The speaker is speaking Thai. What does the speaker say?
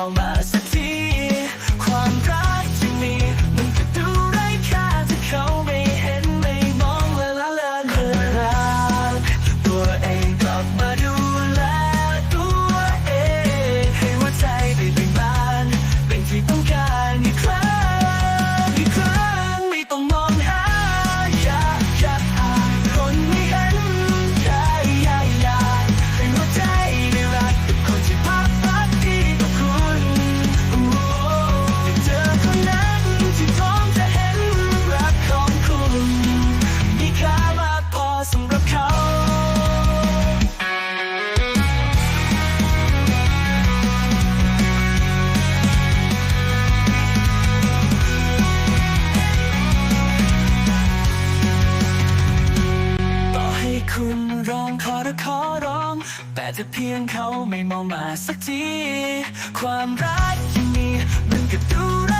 all right. ร้องขอและขอร้อง แต่จะเพียงเขาไม่มองมาสักที ความรักที่มีมันก็ดูไร